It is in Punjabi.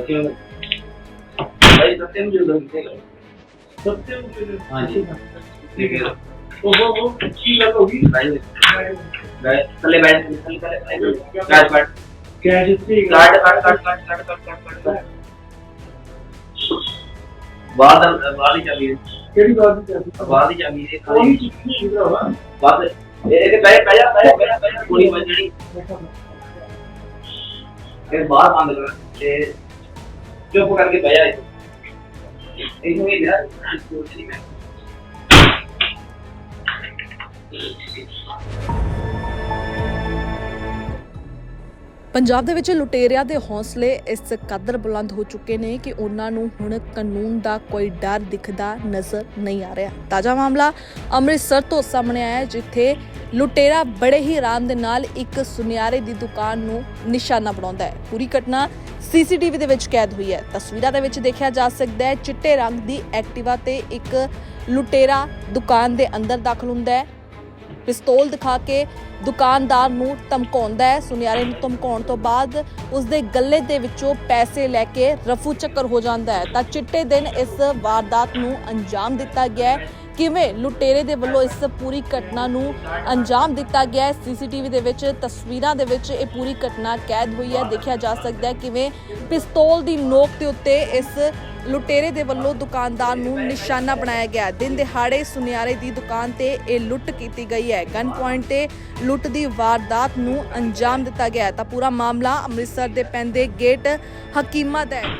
सत्यम भाई सत्यम जो लोग सत्यम जो हाँ जी ठीक है वो वो वो अच्छी लगोगी भाई गाइस चले गाइस चले चले गाइस बट क्या जिससे काट काट काट काट काट काट काट काट बादल बादल चली है केड़ी बादल चली बादल चली है कोई चीज़ नहीं हुआ बादल ये पहले पहले पहले पहले कोई बजड़ी एक बार आंदोलन ਚੁੱਪ ਕਰਕੇ ਬਹਿ ਜਾ ਇਹਨੂੰ ਹੀ ਯਾਰ ਕੁਛ ਨਹੀਂ ਮੈਂ। ਪੰਜਾਬ ਦੇ ਵਿੱਚ ਲੁਟੇਰਿਆਂ ਦੇ ਹੌਸਲੇ ਇਸ ਕਦਰ ਬੁਲੰਦ ਹੋ ਚੁੱਕੇ ਨੇ ਕਿ ਉਹਨਾਂ ਨੂੰ ਹੁਣ ਕਾਨੂੰਨ ਦਾ ਕੋਈ ਡਰ ਦਿਖਦਾ ਨਜ਼ਰ ਨਹੀਂ ਆ ਰਿਹਾ। ਤਾਜ਼ਾ ਮਾਮਲਾ ਅੰਮ੍ਰਿਤਸਰ ਤੋਂ ਸਾਹਮਣੇ ਆਇਆ ਜਿੱਥੇ ਲੁਟੇਰਾ ਬੜੇ ਹੀ ਆਰਾਮ ਦੇ ਨਾਲ ਇੱਕ ਸੁਨਿਆਰੇ ਦੀ ਦੁਕਾਨ ਨੂੰ ਨਿਸ਼ਾਨਾ ਬਣਾਉਂਦਾ ਹੈ। ਪੂਰੀ ਘਟਨਾ ਸੀਸੀਟੀਵੀ ਦੇ ਵਿੱਚ ਕੈਦ ਹੋਈ ਹੈ। ਤਸਵੀਰਾਂ ਦੇ ਵਿੱਚ ਦੇਖਿਆ ਜਾ ਸਕਦਾ ਹੈ, ਚਿੱਟੇ ਰੰਗ ਦੀ ਐਕਟਿਵਾ ਤੇ ਇੱਕ ਲੁਟੇਰਾ ਦੁਕਾਨ ਦੇ ਅੰਦਰ ਦਾਖਲ ਹੁੰਦਾ ਹੈ। ਪਿਸਤੌਲ ਦਿਖਾ ਕੇ ਦੁਕਾਨਦਾਰ ਨੂੰ ਧਮਕਾਉਂਦਾ ਹੈ। ਸੁਨਿਆਰੇ ਨੂੰ ਧਮਕਾਉਣ ਤੋਂ ਬਾਅਦ ਉਸ ਦੇ ਗੱਲੇ ਦੇ ਵਿੱਚੋਂ ਪੈਸੇ ਲੈ ਕੇ ਰਫੂ ਚੱਕਰ ਹੋ ਜਾਂਦਾ ਹੈ। ਤਾਂ ਚਿੱਟੇ ਦਿਨ ਇਸ ਵਾਰਦਾਤ ਨੂੰ ਅੰਜਾਮ ਦਿੱਤਾ ਗਿਆ ਹੈ। ਕਿਵੇਂ ਲੁਟੇਰੇ ਦੇ ਵੱਲੋਂ ਇਸ ਪੂਰੀ ਘਟਨਾ ਨੂੰ ਅੰਜਾਮ ਦਿੱਤਾ ਗਿਆ ਹੈ? ਸੀਸੀਟੀਵੀ ਦੇ ਵਿੱਚ, ਤਸਵੀਰਾਂ ਦੇ ਵਿੱਚ ਇਹ ਪੂਰੀ ਘਟਨਾ ਕੈਦ ਹੋਈ ਹੈ। ਦੇਖਿਆ ਜਾ ਸਕਦਾ ਹੈ ਕਿਵੇਂ ਪਿਸਤੌਲ ਦੀ ਨੋਕ ਦੇ ਉੱਤੇ ਇਸ ਲੁਟੇਰੇ ਦੇ ਵੱਲੋਂ ਦੁਕਾਨਦਾਰ ਨੂੰ ਨਿਸ਼ਾਨਾ ਬਣਾਇਆ ਗਿਆ। ਦਿਨ ਦਿਹਾੜੇ ਸੁਨਿਆਰੇ ਦੀ ਦੁਕਾਨ ਤੇ ਇਹ ਲੁੱਟ ਕੀਤੀ ਗਈ ਹੈ। ਗਨ ਪੁਆਇੰਟ ਤੇ ਲੁੱਟ ਦੀ ਵਾਰਦਾਤ ਨੂੰ ਅੰਜਾਮ ਦਿੱਤਾ ਗਿਆ ਤਾਂ ਪੂਰਾ ਮਾਮਲਾ ਅੰਮ੍ਰਿਤਸਰ ਦੇ ਪੈਂਦੇ ਗੇਟ ਹਕੀਮਾ ਦਾ ਹੈ।